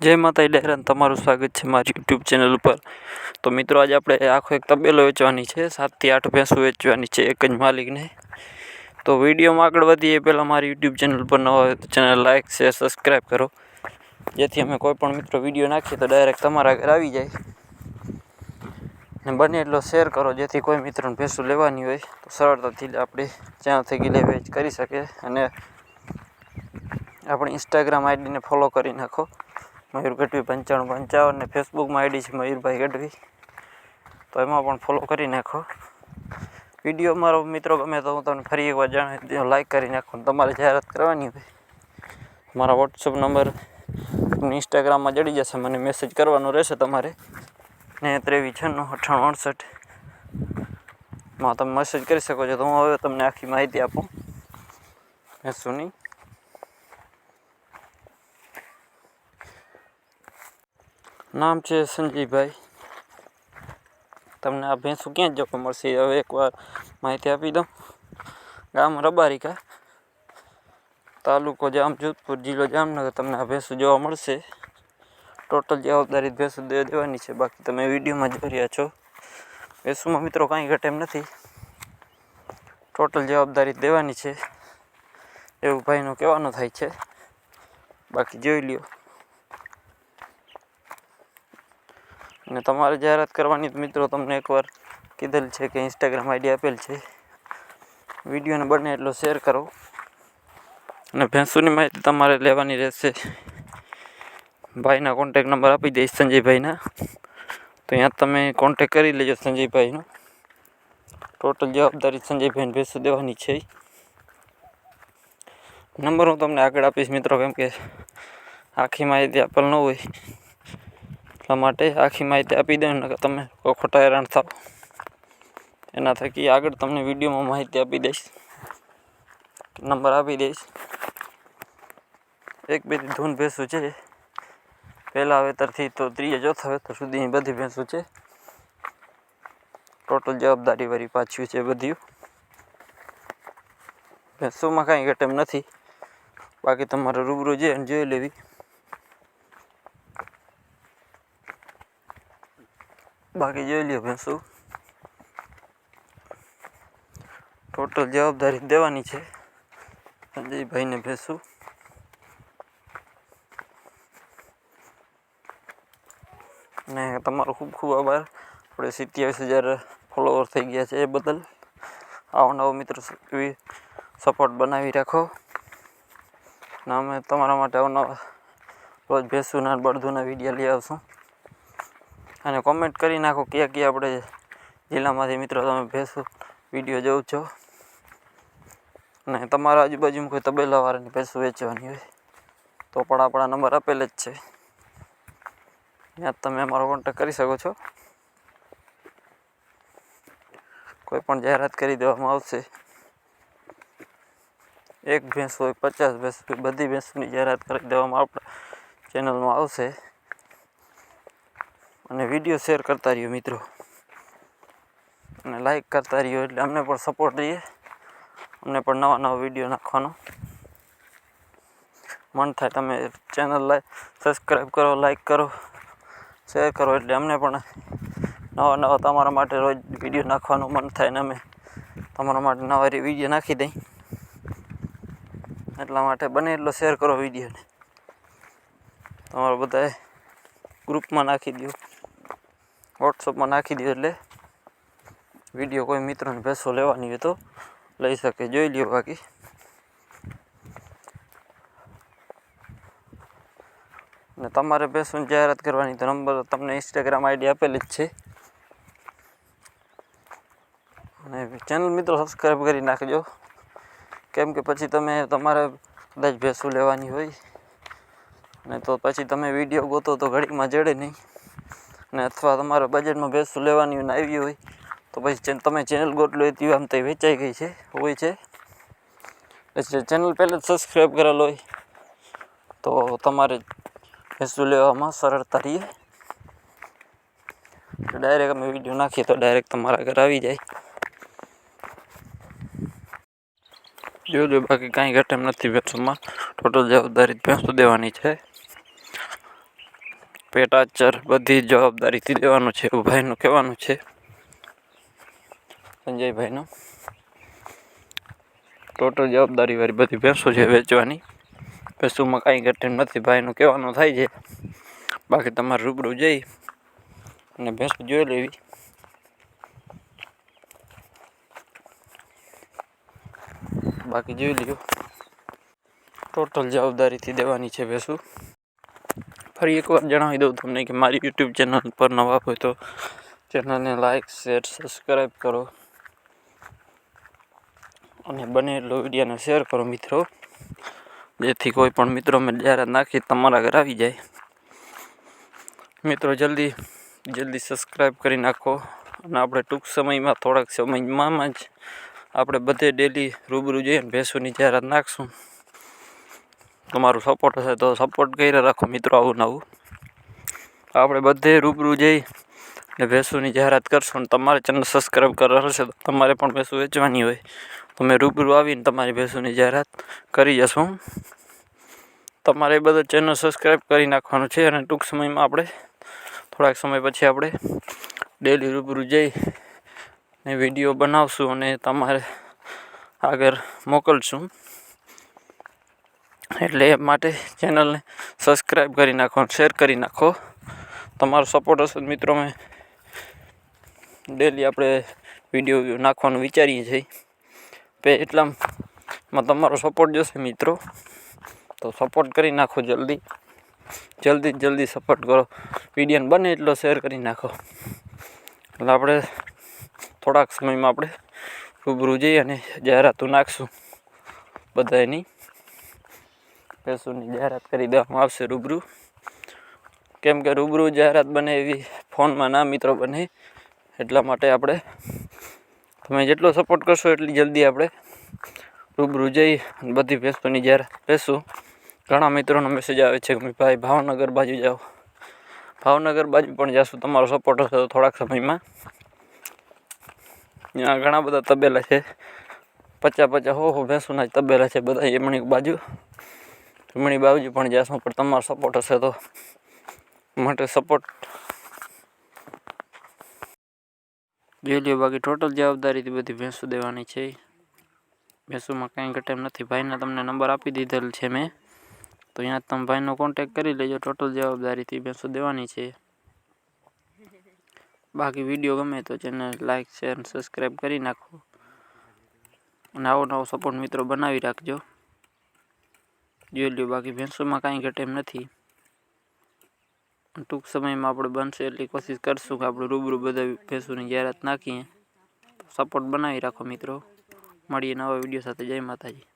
જય માતા ડેરાન તમારું સ્વાગત છે મારી યુટ્યુબ ચેનલ ઉપર. તો મિત્રો, આજે આપણે આખો એક તબેલો વેચવાની છે. સાતથી આઠ ભેંસું વેચવાની છે એક જ માલિકને. તો વિડીયોમાં આગળ વધીએ. પહેલાં મારી યુટ્યુબ ચેનલ પર ન હોય તો ચેનલ લાઇક શેર સબસ્ક્રાઈબ કરો. જેથી અમે કોઈ પણ મિત્રો વીડિયો નાખીએ તો ડાયરેક્ટ તમારા ઘરે આવી જાય. ને બને એટલો શેર કરો જેથી કોઈ મિત્રોને ભેંસું લેવાની હોય તો સરળતાથી આપણે જ્યાંથી ગીલે વેચ કરી શકે. અને આપણી ઇન્સ્ટાગ્રામ આઈડીને ફોલો કરી નાખો. મયુર ગઢવી પંચાણું પંચાવન ને ફેસબુકમાં આઈડી છે મયુરભાઈ ગઢવી. તો એમાં પણ ફોલો કરી નાખો. વીડિયો મારો મિત્રો ગમે તો હું તમને ફરી એકવાર જણાવી લાઈક કરી નાખો તમારે જાહેરાત કરવાની હોય. મારા વોટ્સઅપ નંબર ઇન્સ્ટાગ્રામમાં જડી જશે, મને મેસેજ કરવાનો રહેશે તમારે. ને ત્રેવીસ છન્નું અઠ્ઠાણું અડસઠ. માં તમે મેસેજ કરી શકો છો, તો હું હવે તમને આખી માહિતી આપું. ભેંસોની નામ છે સંજયભાઈ તમને આ ભેંસું ક્યાં જોવા મળશે? હવે એકવાર માહિતી આપી દઉં. ગામ રબારિકા, તાલુકો જામ જોધપુર, જિલ્લો જામનગર. તમને આ ભેંસું જોવા મળશે. ટોટલ જવાબદારી ભેંસું દે દેવાની છે. બાકી તમે વિડીયોમાં જોઈ રહ્યા છો. ભેંસુમાં મિત્રો કાંઈ ઘટે એમ નથી. ટોટલ જવાબદારી દેવાની છે. એવું ભાઈનું કહેવાનું થાય છે. બાકી જોઈ લ્યો. અને તમારે જાહેરાત કરવાની મિત્રો તમને એકવાર કીધેલ છે કે ઇન્સ્ટાગ્રામ આઈડી આપેલ છે. વિડીયોને બને એટલો શેર કરો. અને ભેંસોની માહિતી તમારે લેવાની રહેશે. ભાઈના કોન્ટેક નંબર આપી દઈશ સંજયભાઈના. તો ત્યાં તમે કોન્ટેક કરી લેજો સંજયભાઈનો. ટોટલ જવાબદારી સંજયભાઈને ભેંસો દેવાની છે. નંબર હું તમને આગળ આપીશ મિત્રો, કેમ કે આખી માહિતી આપેલ ન હોય. એટલા માટે આખી માહિતી આપી દઉં ને તમે ખોટા હેરાન થાવ એના થકી આગળ તમને વિડીયોમાં માહિતી આપી દઈશ. નંબર આપી દઈશ. એક બે ધૂન ભેંસો છે. પહેલાં વેતરથી તો ત્રીજા ચોથા વેતર સુધીની બધી ભેંસો છે. ટોટલ જવાબદારીવાળી પાછું છે બધું ભેંસોમાં કાંઈ ઘટેમ નથી. બાકી તમારે રૂબરૂ જે જોઈ લેવી. બાકી જોઈ લ્યો ભેંસો. ટોટલ જવાબદારી દેવાની છે સંજયભાઈને ભેંસું. ને તમારો ખૂબ ખૂબ આભાર. આપણે સિત્યાવીસ હજાર ફોલોવર થઈ ગયા છે એ બદલ. આવો નવો મિત્રો સપોર્ટ બનાવી રાખો. ને અમે તમારા માટે અવનવા રોજ ભેંસુના બળદુના વીડિયો લઈ આવશું. અને કોમેન્ટ કરી નાખો ક્યાં ક્યાં આપણે જિલ્લામાંથી મિત્રો તમે ભેંસો વીડિયો જોઉં છો. અને તમારા આજુબાજુમાં કોઈ તબેલાવાળાની ભેસો વેચવાની હોય, તો પણ આપણા નંબર આપેલ જ છે. ત્યાં તમે અમારો કોન્ટેક કરી શકો છો. કોઈ પણ જાહેરાત કરી દેવામાં આવશે. એક ભેંસ હોય, પચાસ ભેંસ હોય, બધી ભેંસની જાહેરાત કરી દેવામાં આપણા ચેનલમાં આવશે. અને વીડિયો શેર કરતા રહ્યો મિત્રો. અને લાઈક કરતા રહ્યો એટલે અમને પણ સપોર્ટ રહીએ અમને પણ નવા નવા વીડિયો નાખવાનો. મન થાય તમે ચેનલ લાઈક સબસ્ક્રાઈબ કરો લાઈક કરો શેર કરો એટલે અમને પણ નવા નવા તમારા માટે રોજ વીડિયો નાખવાનું મન થાય ને અમે તમારા માટે નવા વીડિયો નાખી દઈ. એટલા માટે બને એટલો શેર કરો વિડીયોને તમારા બધાએ ગ્રુપમાં નાખી દો વોટ્સઅપમાં નાખી દો એટલે વીડિયો કોઈ મિત્રોને ભેંસો લેવાની હોય તો લઈ શકે. જોઈ લ્યો બાકી. ને તમારે ભેંસોની જાહેરાત કરવાની તો નંબર તમને ઇન્સ્ટાગ્રામ આઈડી આપેલી જ છે. અને ચેનલ મિત્રો સબસ્ક્રાઈબ કરી નાખજો. કેમ કે પછી તમે તમારે કદાચ ભેંસું લેવાની હોય ને તો પછી તમે વીડિયો ગોતો તો ઘડીમાં જડે નહીં. અને અથવા તમારા બજેટમાં ભેંસું લેવાની હોય ને આવી હોય, તો પછી તમે ચેનલ ગોટલો હોય તેવી આમ તે વેચાઈ ગઈ છે, હોય છે. એટલે ચેનલ પહેલાં જ સબસ્ક્રાઈબ કરેલો હોય, તો તમારે ભેંસું લેવામાં સરળતા રહીએ ડાયરેક્ટ અમે વીડિયો નાખીએ તો ડાયરેક્ટ તમારા ઘરે આવી જાય. જોજો બાકી કાંઈ ઘટે એમ નથી, ભેંસોમાં ટોટલ જવાબદારી ભેંસો દેવાની છે. પેટાચર બધી જવાબદારીથી દેવાનું છે એવું ભાઈનું કહેવાનું છે. સંજયભાઈનું. ટોટલ જવાબદારીવાળી બધી ભેંસો છે વેચવાની. ભેંસોમાં કાંઈ ઘટે નથી, ભાઈનું કહેવાનું થાય છે. બાકી તમારે રૂબરૂ જઈ અને ભેંસો જોઈ લેવી. બાકી જોઈ લ્યો. ટોટલ જવાબદારીથી દેવાની છે ભેંસું. ફરી એકવાર જણાવી દઉં તમને કે મારી યુટ્યુબ ચેનલ પર નવા હોય તો ચેનલને લાઇક શેર, સબસ્ક્રાઈબ કરો. અને બને એટલો વિડીયોને શેર કરો મિત્રો, જેથી કોઈ પણ મિત્રો મેં જાહેરાત નાખી તમારા ઘર આવી જાય. મિત્રો, જલ્દી જલ્દી સબસ્ક્રાઈબ કરી નાખો. અને આપણે ટૂંક સમયમાં, થોડાક સમયમાં જ આપણે બધે ડેલી રૂબરૂ જઈને ભેંસોની જાહેરાત નાખશું. તમારું સપોર્ટ હશે તો સપોર્ટ કરી રાખો મિત્રો આવું નવું આપણે બધે રૂબરૂ જઈ ને ભેંસોની જાહેરાત કરશો ને તમારે ચેનલ સબસ્ક્રાઈબ કરવા હશે તો તમારે પણ ભેંસો વેચવાની હોય. તો મેં રૂબરૂ આવીને તમારી ભેંસોની જાહેરાત કરી જશું તમારે બધો ચેનલ સબસ્ક્રાઈબ કરી નાખવાનું છે અને ટૂંક સમયમાં આપણે, થોડાક સમય પછી આપણે ડેલી રૂબરૂ જઈ ને વીડિયો બનાવશું અને તમારે આગળ મોકલશું. એટલે એ માટે ચેનલને સબસ્ક્રાઈબ કરી નાખો શેર કરી નાખો. તમારો સપોર્ટ હશે મિત્રો મેં ડેલી આપણે વીડિયો નાખવાનું વિચારીએ છીએ. પે એટલામાં તમારો સપોર્ટ જોશે મિત્રો. તો સપોર્ટ કરી નાખો જલ્દી. જલ્દી જલ્દી સપોર્ટ કરો. વિડીયોને બને એટલો શેર કરી નાખો. એટલે આપણે થોડાક સમયમાં આપણે રૂબરૂ જઈએ અને જાહેરાતો નાખશું બધાની ભેંસોની જાહેરાત કરી દેવામાં આવશે રૂબરૂ. કેમ કે રૂબરૂ જાહેરાત બને એવી ફોનમાં ના મિત્રો બને. એટલા માટે આપણે તમે જેટલો સપોર્ટ કરશો એટલી જલ્દી આપણે રૂબરૂ જઈ બધી ભેંસોની જાહેરાત લેશું. ઘણા મિત્રોનો મેસેજ આવે છે કે ભાઈ, ભાવનગર બાજુ જાઓ. ભાવનગર બાજુ પણ જશું. તમારો સપોર્ટ હશે તો થોડાક સમયમાં. ત્યાં ઘણા બધા તબેલા છે. પચાસ પચાસ હો હો ભેંસોના જ તબેલા છે બધા એમણી બાજુ. એમણી બાજુ પણ જાશું પણ તમારો સપોર્ટ હશે તો માટે સપોર્ટ જોઈ લ્યો બાકી ટોટલ જવાબદારીથી બધી ભેંસો દેવાની છે. ભેંસોમાં કાંઈ ઘટે એમ નથી. ભાઈના તમને નંબર આપી દીધેલ છે મેં. તો અહીંયા તમે ભાઈનો કોન્ટેક કરી લેજો. ટોટલ જવાબદારીથી ભેંસો દેવાની છે. બાકી વીડિયો ગમે તો ચેનલ લાઇક શેર અને સબસ્ક્રાઈબ કરી નાખો. અને આવો નવો સપોર્ટ મિત્રો બનાવી રાખજો. જોઈ લ્યો, બાકી ભેંસોમાં કાંઈ ઘટે એમ નથી. ટૂંક સમયમાં આપણે બનશે એટલી કોશિશ કરશું કે આપણે રૂબરૂ બધા ભેંસોની જાહેરાત નાખીએ. સપોર્ટ બનાવી રાખો મિત્રો. મળીએ નવા વીડિયો સાથે. જય માતાજી.